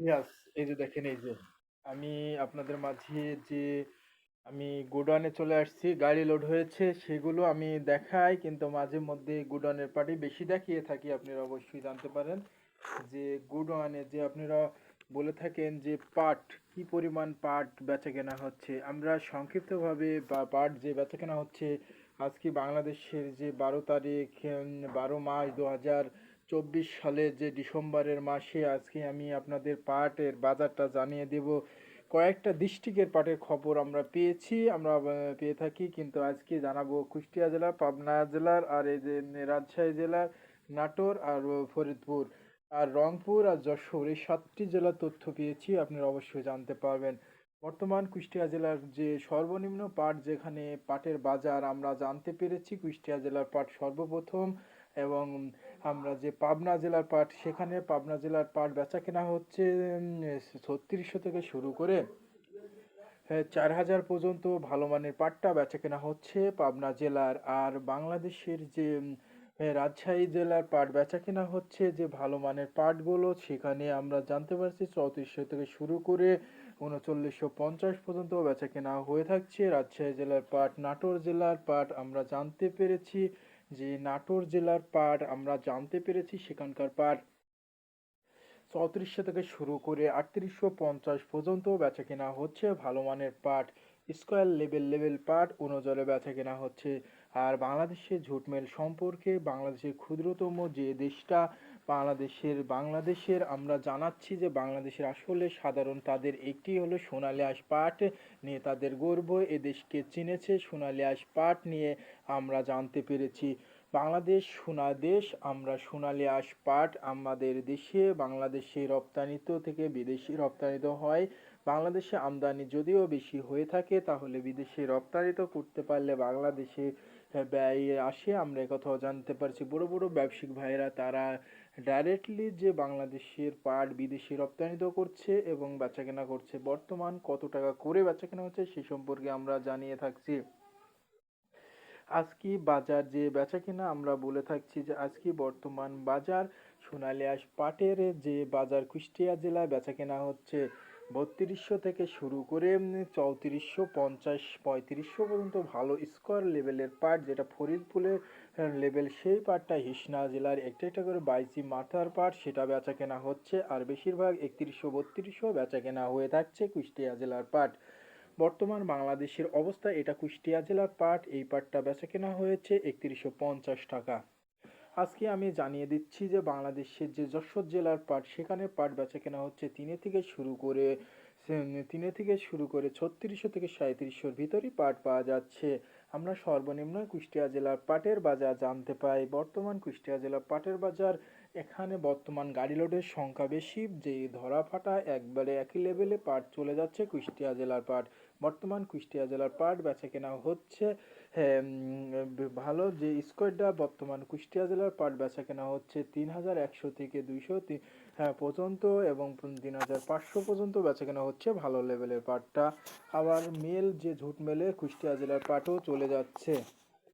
ইয়াস এই যে দেখেন, এই যে আমি আপনাদের মাঝে যে আমি গোডাউনে চলে আসছি, গাড়ি লোড হয়েছে, সেগুলো আমি দেখাই, কিন্তু মাঝে মধ্যে গোডাউনের পার্টি বেশি দেখিয়ে থাকি আপনারা অবশ্যই জানতে পারেন। যে গোডাউনে যে আপনারা বলে থাকেন যে পাট, কি পরিমাণ পাট বেচা কেনা হচ্ছে, আমরা সংক্ষিপ্তভাবে বা পাট যে বেচা কেনা হচ্ছে, আজকে বাংলাদেশের যে বারো তারিখ বারো মাস দু হাজার চব্বিশ সালের যে ডিসেম্বরের মাসে আজকে আমি আপনাদের পাটের বাজারটা জানিয়ে দেব। কয়েকটা ডিস্ট্রিক্টের পাটের খবর আমরা পেয়েছি, আমরা পেয়ে থাকি। কিন্তু আজকে জানাব কুষ্টিয়া জেলা, পাবনা জেলার, আর এই যে রাজশাহী জেলার, নাটোর আর ফরিদপুর। আর রংপুর আর যশোর, এই সাতটি জেলার তথ্য পেয়েছি, আপনারা অবশ্যই জানতে পারবেন। বর্তমান কুষ্টিয়া জেলার যে সর্বনিম্ন পাট যেখানে পাটের বাজার আমরা জানতে পেরেছি, কুষ্টিয়া জেলার পাট সর্বপ্রথম এবং আমরা যে পাবনা জেলার পাট, সেখানে পাবনা জেলার পাট বেচা কেনা হচ্ছে ছত্রিশশো থেকে শুরু করে চার হাজার পর্যন্ত ভালো মানের পাটটা বেচা কেনা হচ্ছে পাবনা জেলার। আর বাংলাদেশের যে রাজশাহী জেলার পাট বেচা কেনা হচ্ছে, যে ভালো মানের পাটগুলো, সেখানে আমরা জানতে পারছি চৌত্রিশশো থেকে শুরু করে উনচল্লিশশো পঞ্চাশ পর্যন্ত বেচা কেনা হয়ে থাকছে। রাজশাহী জেলার পাট, নাটোর জেলার পাট আমরা জানতে পেরেছি। যে নাটোর জেলার পাট আমরা জানতে পেরেছি সেখানকার পাট চৌত্রিশশো থেকে শুরু করে আটত্রিশশো পঞ্চাশ পর্যন্ত বেচা কেনা হচ্ছে ভালো মানের পাট স্কোয়ার লেভেল লেভেল পাট অনুজলে বেচা কেনা হচ্ছে। আর বাংলাদেশে ঝুট মিল সম্পর্কে বাংলাদেশের ক্ষুদ্রতম যে দেশটা বাংলাদেশের বাংলাদেশের, আমরা জানাচ্ছি যে বাংলাদেশের আসলে সাধারণ তাদের একটি হলো সোনালী আঁশ পাট নিয়ে তাদের গর্ব, এ দেশকে চিনেছে সোনালী আঁশ পাট নিয়ে আমরা জানতে পেরেছি। বাংলাদেশ সোনা দেশ, আমরা সোনালী আঁশ পাট আমাদের দেশে, বাংলাদেশে রপ্তানিত থেকে বিদেশি রপ্তানিত হয়। বাংলাদেশে আমদানি যদিও বেশি হয়ে থাকে, তাহলে বিদেশে রপ্তানিত করতে পারলে বাংলাদেশে ব্যয় আসে, আমরা একথাও জানতে পারছি। বড় বড় ব্যবসায়িক ভাইয়েরা, তারা ডাইরেক্টলি যে বাংলাদেশের পাট বিদেশে রপ্তানিত করছে এবং বেচাকেনা করছে, বর্তমান কত টাকা করে বেচাকেনা হচ্ছে সে সম্পর্কে আমরা জানিয়ে থাকছি। আজকে বাজার যে বেচা বেচাকেনা, আমরা বলে থাকছি যে আজকে বর্তমান বাজার সোনালী আঁশ পাটের যে বাজার, কুষ্টিয়া জেলায় বেচাকেনা হচ্ছে। বত্রিশশো থেকে শুরু করে চৌত্রিশশো, পঞ্চাশ, পঁয়ত্রিশশো পর্যন্ত ভালো স্কোয়ার লেভেলের পাট যেটা ফরিদপুরের লেভেল সেই পাটটা হিসনা জেলার একটা একটা করে বাইশি মাথার পাট সেটা বেচা কেনা হচ্ছে আর বেশিরভাগ একত্রিশশো, বত্রিশশো বেচা কেনা হয়ে থাকছে কুষ্টিয়া জেলার পাট বর্তমান বাংলাদেশের অবস্থা এটা কুষ্টিয়া জেলার পাট এই পাটটা বেচা কেনা হয়েছে একত্রিশশো, পঞ্চাশ টাকা। আজকে আমি জানিয়ে দিচ্ছি যে বাংলাদেশের যে যশোর জেলার পাট, সেখানে পাট বেচা কেনা হচ্ছে তিনে থেকে শুরু করে তিনে থেকে শুরু করে ছত্রিশশো থেকে সাঁত্রিশশোর ভিতরই পাট পাওয়া যাচ্ছে। আমরা সর্বনিম্ন কুষ্টিয়া জেলার পাটের বাজার জানতে পাই। বর্তমান কুষ্টিয়া জেলার পাটের বাজার, এখানে বর্তমান গাড়ি লোডের সংখ্যা বেশি যে ধরা ফাটা একবারে একই লেভেলে পাট চলে যাচ্ছে কুষ্টিয়া জেলার পাট। বর্তমান কুষ্টিয়া জেলার পাট বেচা কেনা হচ্ছে ভালো যে স্কোয়ারটা বর্তমান কুষ্টিয়া জেলার পাট বেচা কেনা হচ্ছে তিন হাজার একশো থেকে দুইশো হ্যাঁ পর্যন্ত এবং তিন হাজার পাঁচশো পর্যন্ত বেচা কেনা হচ্ছে ভালো লেভেলের পাটটা। আবার মেল যে ঝুট মেলে কুষ্টিয়া জেলার পাটও চলে যাচ্ছে।